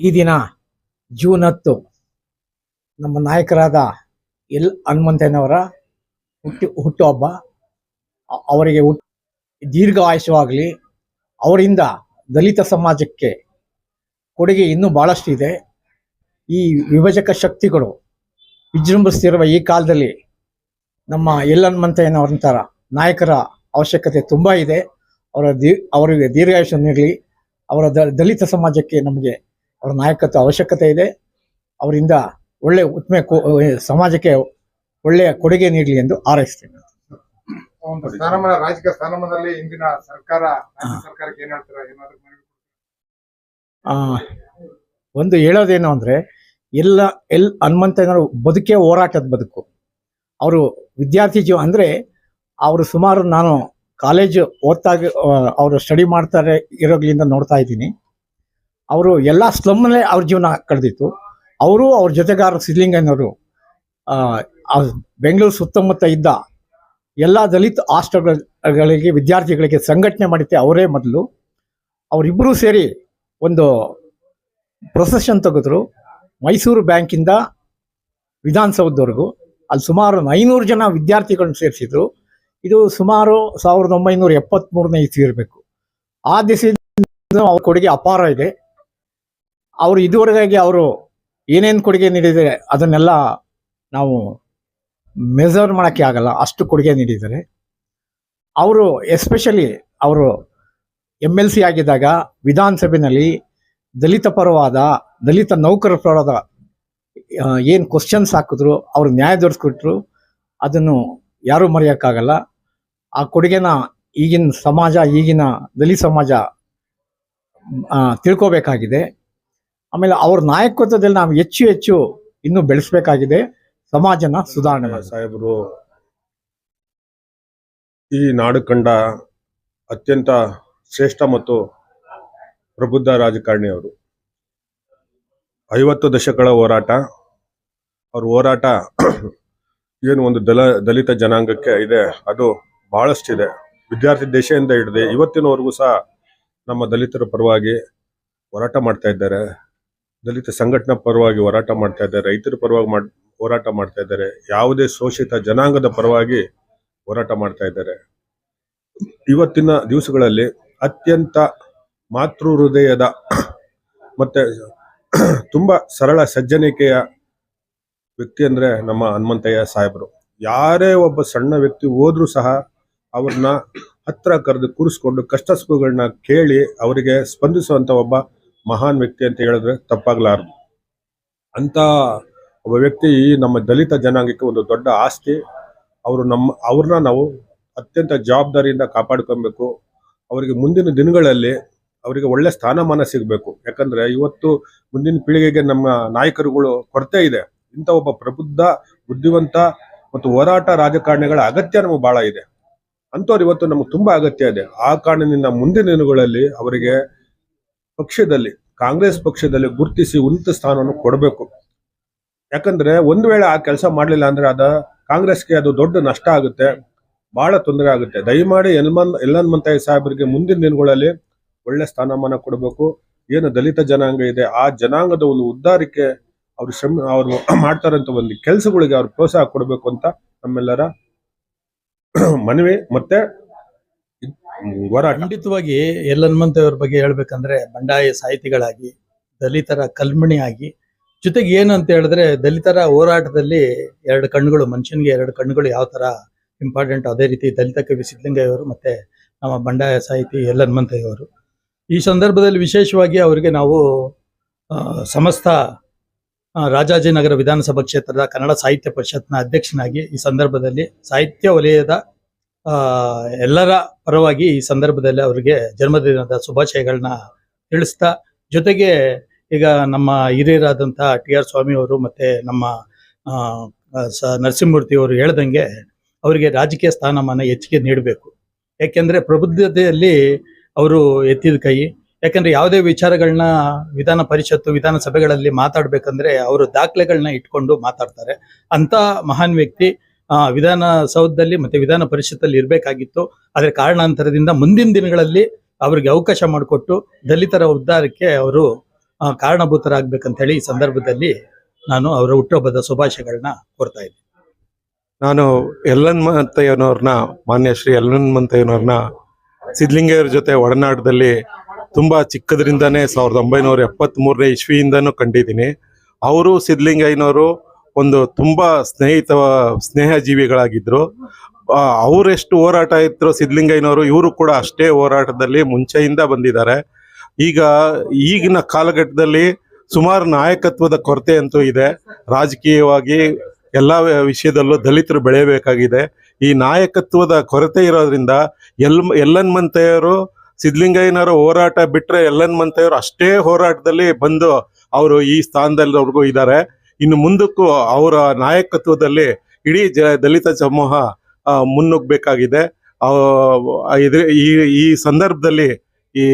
ಈ ದಿನ ಜೂನ್ ಹತ್ತು ನಮ್ಮ ನಾಯಕರಾದ ಎಲ್ ಹನುಮಂತಯ್ಯನವರ ಹುಟ್ಟು ಹುಟ್ಟುಹಬ್ಬ ಹಬ್ಬ. ಅವರಿಗೆ ದೀರ್ಘ ಆಯುಷವಾಗಲಿ ಅವರಿಂದ ದಲಿತ ಸಮಾಜಕ್ಕೆ ಕೊಡುಗೆ ಇನ್ನೂ ಭಾಳಷ್ಟು ಇದೆ ಈ ವಿಭಜಕ ಶಕ್ತಿಗಳು ವಿಜೃಂಭಿಸ್ತಿರುವ ಈ ಕಾಲದಲ್ಲಿ ನಮ್ಮ ಎಲ್ ಹನುಮಂತಯ್ಯನವರಂತರ ನಾಯಕರ ಅವಶ್ಯಕತೆ ತುಂಬ ಇದೆ. ಅವರ ದೀ ಅವರಿಗೆ ದೀರ್ಘಾಯುಷ ನೀಡಲಿ. ಅವರ ದಲಿತ ಸಮಾಜಕ್ಕೆ ನಮಗೆ ಅವರ ನಾಯಕತ್ವ ಅವಶ್ಯಕತೆ ಇದೆ. ಅವರಿಂದ ಒಳ್ಳೆ ಉತ್ಮೆ ಕೊ- ಸಮಾಜಕ್ಕೆ ಒಳ್ಳೆಯ ಕೊಡುಗೆ ನೀಡಲಿ ಎಂದು ಹಾರೈಸ್ತೇನೆ. ಒಂದು ಸ್ಥಾನಮಾನ ರಾಜಕೀಯ ಸ್ಥಾನಮಾನದಲ್ಲಿ ಇಂದಿನ ಸರ್ಕಾರ ರಾಜ್ಯ ಸರ್ಕಾರಕ್ಕೆ ಏನ್ ಹೇಳ್ತೀರಾ? ಏನಾದ್ರು ಮನವಿ ಆ, ಒಂದು ಹೇಳೋದೇನು ಅಂದ್ರೆ ಎಲ್ಲ ಎಲ್ ಹನುಮಂತನವರು ಬದುಕೇ ಹೋರಾಟದ ಬದುಕು. ಅವರು ವಿದ್ಯಾರ್ಥಿ ಜೀವ ಅಂದ್ರೆ ಅವರು ಸುಮಾರು ನಾನು ಕಾಲೇಜು ಓದ್ತಾ ಅವರು ಸ್ಟಡಿ ಮಾಡ್ತಾರೆ ಇರೋಗ್ಲಿಂದ ನೋಡ್ತಾ ಇದ್ದೀನಿ. ಅವರು ಎಲ್ಲ ಸ್ಲಮ್ನಲ್ಲೇ ಅವ್ರ ಜೀವನ ಕಳೆದಿತ್ತು. ಅವರು ಅವ್ರ ಜೊತೆಗಾರ ಸಿದ್ಲಿಂಗಯ್ಯನವರು ಬೆಂಗಳೂರು ಸುತ್ತಮುತ್ತ ಇದ್ದ ಎಲ್ಲ ದಲಿತ ಹಾಸ್ಟೆಲ್ಗಳಿಗೆ ವಿದ್ಯಾರ್ಥಿಗಳಿಗೆ ಸಂಘಟನೆ ಮಾಡಿದ್ದೆ ಅವರೇ ಮೊದಲು. ಅವರಿಬ್ಬರೂ ಸೇರಿ ಒಂದು ಪ್ರೊಸೆಷನ್ ತೆಗೆದ್ರು. ಮೈಸೂರು ಬ್ಯಾಂಕಿಂದ ವಿಧಾನಸೌಧದವರೆಗೂ ಅಲ್ಲಿ ಸುಮಾರು ಐನೂರು ಜನ ವಿದ್ಯಾರ್ಥಿಗಳನ್ನ ಸೇರಿಸಿದ್ರು. ಇದು ಸುಮಾರು ಸಾವಿರದ ಒಂಬೈನೂರ ಎಪ್ಪತ್ತ್ಮೂರನೇ ಇಸ್ವಿ ಇರಬೇಕು ಆ ದಿಸೆಯಿಂದ ಅವ್ರ ಕೊಡುಗೆ ಅಪಾರ ಇದೆ. ಅವರು ಇದುವರೆಗಾಗಿ ಅವರು ಏನೇನು ಕೊಡುಗೆ ನೀಡಿದರೆ ಅದನ್ನೆಲ್ಲ ನಾವು ಮೆಜರ್ ಮಾಡೋಕ್ಕೆ ಆಗಲ್ಲ. ಅಷ್ಟು ಕೊಡುಗೆ ನೀಡಿದ್ದಾರೆ. ಅವರು ಎಸ್ಪೆಷಲಿ ಅವರು ಎಂ ಎಲ್ ಸಿ ಆಗಿದ್ದಾಗ ವಿಧಾನಸಭೆಯಲ್ಲಿ ದಲಿತ ಪರವಾದ, ದಲಿತ ನೌಕರ ಪರವಾದ ಏನು ಕ್ವಶನ್ಸ್ ಹಾಕಿದ್ರು, ಅವರು ನ್ಯಾಯ ದೊರೆಸ್ಕೊಟ್ರು, ಅದನ್ನು ಯಾರೂ ಮರೆಯೋಕ್ಕಾಗಲ್ಲ. ಆ ಕೊಡುಗೆನ ಈಗಿನ ಸಮಾಜ, ಈಗಿನ ದಲಿತ ಸಮಾಜ ತಿಳ್ಕೋಬೇಕಾಗಿದೆ. ಆಮೇಲೆ ಅವ್ರ ನಾಯಕತ್ವದಲ್ಲಿ ನಾವು ಹೆಚ್ಚು ಹೆಚ್ಚು ಇನ್ನೂ ಬೆಳೆಸಬೇಕಾಗಿದೆ. ಸಮಾಜನ ಸುಧಾರಣೆ. ಸಾಹೇಬರು ಈ ನಾಡು ಕಂಡ ಅತ್ಯಂತ ಶ್ರೇಷ್ಠ ಮತ್ತು ಪ್ರಬುದ್ಧ ರಾಜಕಾರಣಿ ಅವರು ಐವತ್ತು ದಶಕಗಳ ಹೋರಾಟ. ಅವ್ರ ಹೋರಾಟ ಏನು ಒಂದು ದಲ ದಲಿತ ಜನಾಂಗಕ್ಕೆ ಇದೆ ಅದು ಬಹಳಷ್ಟಿದೆ. ವಿದ್ಯಾರ್ಥಿ ದೇಶದಿಂದ ಹಿಡಿದು ಇವತ್ತಿನವರೆಗೂ ಸಹ ನಮ್ಮ ದಲಿತರ ಪರವಾಗಿ ಹೋರಾಟ ಮಾಡ್ತಾ ಇದ್ದಾರೆ. ದಲಿತ ಸಂಘಟನಾ ಪರವಾಗಿ ಹೋರಾಟ ಮಾಡ್ತಾ ಇದ್ದಾರೆ, ರೈತರ ಪರವಾಗಿ ಹೋರಾಟ ಮಾಡ್ತಾ ಇದ್ದಾರೆ, ಯಾವುದೇ ಶೋಷಿತ ಜನಾಂಗದ ಪರವಾಗಿ ಹೋರಾಟ ಮಾಡ್ತಾ ಇದ್ದಾರೆ. ಇವತ್ತಿನ ದಿವಸಗಳಲ್ಲಿ ಅತ್ಯಂತ ಮಾತೃ ಹೃದಯದ ಮತ್ತೆ ತುಂಬಾ ಸರಳ ಸಜ್ಜನಿಕೆಯ ವ್ಯಕ್ತಿ ಅಂದ್ರೆ ನಮ್ಮ ಹನುಮಂತಯ್ಯ ಸಾಹೇಬರು. ಯಾರೇ ಒಬ್ಬ ಸಣ್ಣ ವ್ಯಕ್ತಿ ಹೋದ್ರೂ ಸಹ ಅವ್ರನ್ನ ಹತ್ರ ಕರೆದು ಕೂರಿಸ್ಕೊಂಡು ಕಷ್ಟ ಸುಖಗಳನ್ನ ಕೇಳಿ ಅವರಿಗೆ ಸ್ಪಂದಿಸುವಂತ ಒಬ್ಬ ಮಹಾನ್ ವ್ಯಕ್ತಿ ಅಂತ ಹೇಳಿದ್ರೆ ತಪ್ಪಾಗ್ಲಾರದು. ಅಂತ ಒಬ್ಬ ವ್ಯಕ್ತಿ ನಮ್ಮ ದಲಿತ ಜನಾಂಗಕ್ಕೆ ಒಂದು ದೊಡ್ಡ ಆಸ್ತಿ. ಅವರು ನಮ್ಮ, ಅವ್ರನ್ನ ನಾವು ಅತ್ಯಂತ ಜವಾಬ್ದಾರಿಯಿಂದ ಕಾಪಾಡ್ಕೊಬೇಕು. ಅವರಿಗೆ ಮುಂದಿನ ದಿನಗಳಲ್ಲಿ ಅವರಿಗೆ ಒಳ್ಳೆ ಸ್ಥಾನಮಾನ ಸಿಗಬೇಕು. ಯಾಕಂದ್ರೆ ಇವತ್ತು ಮುಂದಿನ ಪೀಳಿಗೆಗೆ ನಮ್ಮ ನಾಯಕರುಗಳು ಕೊರತೆ ಇದೆ. ಇಂಥ ಒಬ್ಬ ಪ್ರಬುದ್ಧ, ಬುದ್ಧಿವಂತ ಮತ್ತು ಹೋರಾಟ ರಾಜಕಾರಣಿಗಳ ಅಗತ್ಯ ನಮಗೆ ಬಹಳ ಇದೆ. ಅಂಥವ್ರು ಇವತ್ತು ನಮಗೆ ತುಂಬಾ ಅಗತ್ಯ ಇದೆ. ಆ ಕಾರಣದಿಂದ ಮುಂದಿನ ದಿನಗಳಲ್ಲಿ ಅವರಿಗೆ ಪಕ್ಷದಲ್ಲಿ, ಕಾಂಗ್ರೆಸ್ ಪಕ್ಷದಲ್ಲಿ ಗುರುತಿಸಿ ಉನ್ನತ ಸ್ಥಾನವನ್ನು ಕೊಡಬೇಕು. ಯಾಕಂದ್ರೆ ಒಂದು ವೇಳೆ ಆ ಕೆಲಸ ಮಾಡಲಿಲ್ಲ ಅಂದ್ರೆ ಅದ ಕಾಂಗ್ರೆಸ್ಗೆ ಅದು ದೊಡ್ಡ ನಷ್ಟ ಆಗುತ್ತೆ ಬಹಳ ತೊಂದರೆ ಆಗುತ್ತೆ. ದಯಮಾಡಿ ಎಲ್ಮನ್ ಎಲ್ಲನ್ಮಂತಯ್ಯ ಸಾಹೇಬರಿಗೆ ಮುಂದಿನ ದಿನಗಳಲ್ಲಿ ಒಳ್ಳೆ ಸ್ಥಾನಮಾನ ಕೊಡಬೇಕು. ಏನು ದಲಿತ ಜನಾಂಗ ಇದೆ, ಆ ಜನಾಂಗದ ಒಂದು ಉದ್ದಾರಕ್ಕೆ ಅವ್ರು ಶ್ರಮ, ಅವರು ಮಾಡ್ತಾರಂತ ಒಂದು ಕೆಲಸಗಳಿಗೆ ಅವ್ರು ಪ್ರೋತ್ಸಾಹ ಕೊಡಬೇಕು ಅಂತ ನಮ್ಮೆಲ್ಲರ ಮನವಿ. ಮತ್ತೆ ಖಂಡಿತವಾಗಿ ಎಲ್ ಅವ್ರ ಬಗ್ಗೆ ಹೇಳ್ಬೇಕಂದ್ರೆ ಬಂಡಾಯ ಸಾಹಿತಿಗಳಾಗಿ, ದಲಿತರ ಕಲ್ಮಣಿಯಾಗಿ, ಜೊತೆಗೆ ಏನು ಅಂತ ಹೇಳಿದ್ರೆ ದಲಿತರ ಹೋರಾಟದಲ್ಲಿ ಎರಡು ಕಣ್ಣುಗಳು, ಮನುಷ್ಯನಿಗೆ ಎರಡು ಕಣ್ಣುಗಳು ಯಾವ ತರ ಇಂಪಾರ್ಟೆಂಟ್ ಅದೇ ರೀತಿ ದಲಿತ ಕವಿ ಸಿದ್ಧಲಿಂಗಯ್ಯವರು ಮತ್ತೆ ನಮ್ಮ ಬಂಡಾಯ ಸಾಹಿತಿ ಎಲ್ ಹನುಮಂತಯ್ಯವರು ಈ ಸಂದರ್ಭದಲ್ಲಿ ವಿಶೇಷವಾಗಿ ಅವರಿಗೆ ನಾವು ಸಮಸ್ತ ರಾಜಾಜಿನಗರ ವಿಧಾನಸಭಾ ಕ್ಷೇತ್ರದ ಕನ್ನಡ ಸಾಹಿತ್ಯ ಪರಿಷತ್ನ ಅಧ್ಯಕ್ಷನಾಗಿ ಈ ಸಂದರ್ಭದಲ್ಲಿ ಸಾಹಿತ್ಯ ವಲಯದ ಎಲ್ಲರ ಪರವಾಗಿ ಈ ಸಂದರ್ಭದಲ್ಲಿ ಅವರಿಗೆ ಜನ್ಮದಿನದ ಶುಭಾಶಯಗಳನ್ನ ತಿಳಿಸ್ತಾ, ಜೊತೆಗೆ ಈಗ ನಮ್ಮ ಹಿರಿಯರಾದಂಥ ಟಿ ಆರ್ ಸ್ವಾಮಿ ಅವರು ಮತ್ತೆ ನಮ್ಮ ಸ ನರಸಿಂಹಮೂರ್ತಿಯವರು ಹೇಳ್ದಂಗೆ ಅವರಿಗೆ ರಾಜಕೀಯ ಸ್ಥಾನಮಾನ ಹೆಚ್ಚಿಗೆ ನೀಡಬೇಕು. ಯಾಕೆಂದ್ರೆ ಪ್ರಬುದ್ಧತೆಯಲ್ಲಿ ಅವರು ಎತ್ತಿದ ಕೈ. ಯಾಕಂದ್ರೆ ಯಾವುದೇ ವಿಚಾರಗಳನ್ನ ವಿಧಾನ ಪರಿಷತ್ತು, ವಿಧಾನಸಭೆಗಳಲ್ಲಿ ಮಾತಾಡಬೇಕಂದ್ರೆ ಅವರು ದಾಖಲೆಗಳನ್ನ ಇಟ್ಕೊಂಡು ಮಾತಾಡ್ತಾರೆ. ಅಂತ ಮಹಾನ್ ವ್ಯಕ್ತಿ ವಿಧಾನಸೌಧದಲ್ಲಿ ಮತ್ತೆ ವಿಧಾನ ಪರಿಷತ್ತಲ್ಲಿ ಇರಬೇಕಾಗಿತ್ತು. ಆದರೆ ಕಾರಣಾಂತರದಿಂದ ಮುಂದಿನ ದಿನಗಳಲ್ಲಿ ಅವರಿಗೆ ಅವಕಾಶ ಮಾಡಿಕೊಟ್ಟು ದಲಿತರ ಉದ್ಧಾರಕ್ಕೆ ಅವರು ಕಾರಣಭೂತರಾಗಬೇಕಂತ ಹೇಳಿ ಈ ಸಂದರ್ಭದಲ್ಲಿ ನಾನು ಅವರ ಹುಟ್ಟುಹಬ್ಬದ ಶುಭಾಶಯಗಳನ್ನ ಕೊಡ್ತಾ ಇದ್ದೀನಿ. ನಾನು ಎಲ್ಲನ್ ಮಂತಯ್ಯನವ್ರನ್ನ ಮಾನ್ಯ ಶ್ರೀ ಎಲ್ಲನ್ ಮಂತಯ್ಯನವ್ರನ್ನ ಸಿದ್ಲಿಂಗಯ್ಯವ್ರ ಜೊತೆ ಒಡನಾಟದಲ್ಲಿ ತುಂಬಾ ಚಿಕ್ಕದ್ರಿಂದಾನೇ ಸಾವಿರದ ಒಂಬೈನೂರ ಎಪ್ಪತ್ತ್ ಮೂರನೇ ಇಸ್ವಿಯಿಂದನೂ ಕಂಡಿದ್ದೀನಿ. ಅವರು ಸಿದ್ಲಿಂಗಯ್ಯನವರು ಒಂದು ತುಂಬಾ ಸ್ನೇಹಿತ ಸ್ನೇಹ ಜೀವಿಗಳಾಗಿದ್ರು ಆ, ಅವರೆಷ್ಟು ಹೋರಾಟ ಇದ್ರು ಸಿದ್ಲಿಂಗಯ್ಯನವರು ಇವರು ಕೂಡ ಅಷ್ಟೇ ಹೋರಾಟದಲ್ಲಿ ಮುಂಚೆಯಿಂದ ಬಂದಿದ್ದಾರೆ. ಈಗ ಈಗಿನ ಕಾಲಘಟ್ಟದಲ್ಲಿ ಸುಮಾರು ನಾಯಕತ್ವದ ಕೊರತೆ ಅಂತೂ ಇದೆ. ರಾಜಕೀಯವಾಗಿ ಎಲ್ಲ ವಿಷಯದಲ್ಲೂ ದಲಿತರು ಬೆಳೆಯಬೇಕಾಗಿದೆ. ಈ ನಾಯಕತ್ವದ ಕೊರತೆ ಇರೋದ್ರಿಂದ ಎಲ್ ಎಲ್ಲನ್ ಮಂತೆಯವರು ಸಿದ್ಧಲಿಂಗಯ್ಯನವರು ಹೋರಾಟ ಬಿಟ್ಟರೆ ಎಲ್ಲನ್ ಮಂತೆಯವರು ಅಷ್ಟೇ ಹೋರಾಟದಲ್ಲಿ ಬಂದು ಅವರು ಈ ಸ್ಥಾನದಲ್ಲಿ ಅವ್ರಿಗೂ ಇದ್ದಾರೆ. ಇನ್ನು ಮುಂದಕ್ಕೂ ಅವರ ನಾಯಕತ್ವದಲ್ಲಿ ಇಡೀ ಜ ದಲಿತ ಸಮೂಹ ಮುನ್ನುಗ್ಗಬೇಕಾಗಿದೆ. ಈ ಈ ಸಂದರ್ಭದಲ್ಲಿ ಈ